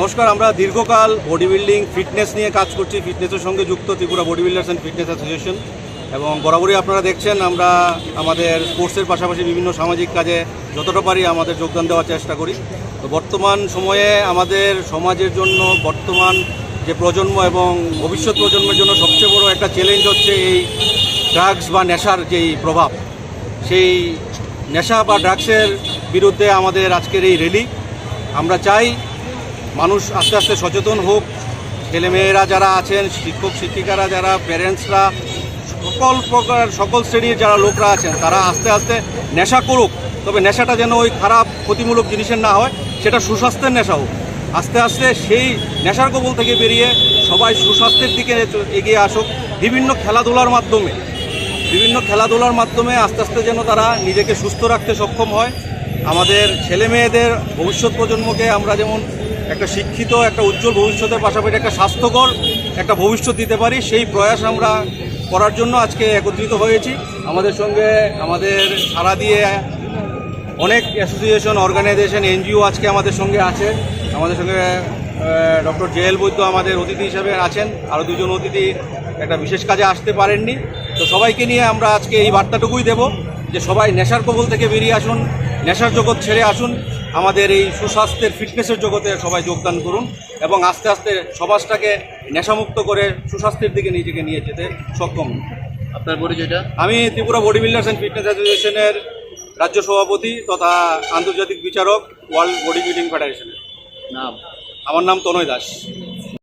নমস্কার, আমরা দীর্ঘকাল বডি বিল্ডিং ফিটনেস নিয়ে কাজ করছি। ফিটনেসের সঙ্গে যুক্ত Tripura body builders and fitness association এবং বরাবরই আপনারা দেখছেন, আমরা আমাদের স্পোর্টসের পাশাপাশি বিভিন্ন সামাজিক কাজে যতটা পারি আমাদের যোগদান দেওয়ার চেষ্টা করি। তো বর্তমান সময়ে আমাদের সমাজের জন্য বর্তমান যে প্রজন্ম এবং ভবিষ্যৎ প্রজন্মের জন্য সবচেয়ে বড় একটা চ্যালেঞ্জ হচ্ছে এই ড্রাগস বা নেশার যেই প্রভাব। সেই নেশা বা ড্রাগসের বিরুদ্ধে আমাদের আজকের এই র্যালি আমরা চাই মানুষ আস্তে আস্তে সচেতন হোক। ছেলেমেয়েরা যারা আছেন, শিক্ষক, শিক্ষিকারা যারা প্যারেন্টসরা সকল প্রকার, সকল শ্রেণির যারা লোকরা আছেন, তারা আস্তে আস্তে নেশা করুক। তবে নেশাটা যেন ওই খারাপ, ক্ষতিমূলক জিনিসের না হয়, সেটা সুস্বাস্থ্যের নেশা হোক। আস্তে আস্তে সেই নেশার কবল থেকে বেরিয়ে সবাই সুস্বাস্থ্যের দিকে এগিয়ে আসুক। বিভিন্ন খেলাধুলার মাধ্যমে, বিভিন্ন খেলাধুলার মাধ্যমে আস্তে আস্তে যেন তারা নিজেকে সুস্থ রাখতে সক্ষম হয়। আমাদের ছেলে মেয়েদের ভবিষ্যৎ প্রজন্মকে আমরা যেমন একটা শিক্ষিত, একটা উজ্জ্বল ভবিষ্যতের পাশাপাশি একটা স্বাস্থ্যকর একটা ভবিষ্যৎ দিতে পারি, সেই প্রয়াস আমরা করার জন্য আজকে একত্রিত হয়েছি। আমাদের সঙ্গে আমাদের সারা দিয়ে অনেক অ্যাসোসিয়েশন, অর্গানাইজেশন, এনজিও আজকে আমাদের সঙ্গে আছে আমাদের সঙ্গে ডক্টর জেএল বৈদ্য আমাদের অতিথি হিসাবে আছেন। আরও দুজন অতিথি একটা বিশেষ কাজে আসতে পারেননি। তো সবাইকে নিয়ে আমরা আজকে এই বার্তাটুকুই দেব যে সবাই নেশার কবল থেকে বেরিয়ে আসুন, নেশার জগৎ ছেড়ে আসুন। আমাদের এই সুস্বাস্থ্যের ফিটনেসের জগতে সবাই যোগদান করুন এবং আস্তে আস্তে সমাজটাকে নেশামুক্ত করে সুস্বাস্থ্যের দিকে নিজেকে নিয়ে যেতে সক্ষম। আপনার পরিচয়টা? আমি Tripura body builders and fitness অ্যাসোসিয়েশনের রাজ্য সভাপতি তথা আন্তর্জাতিক বিচারক ওয়ার্ল্ড বডি বিল্ডিং ফেডারেশনের। নাম? আমার নাম তনয় দাস।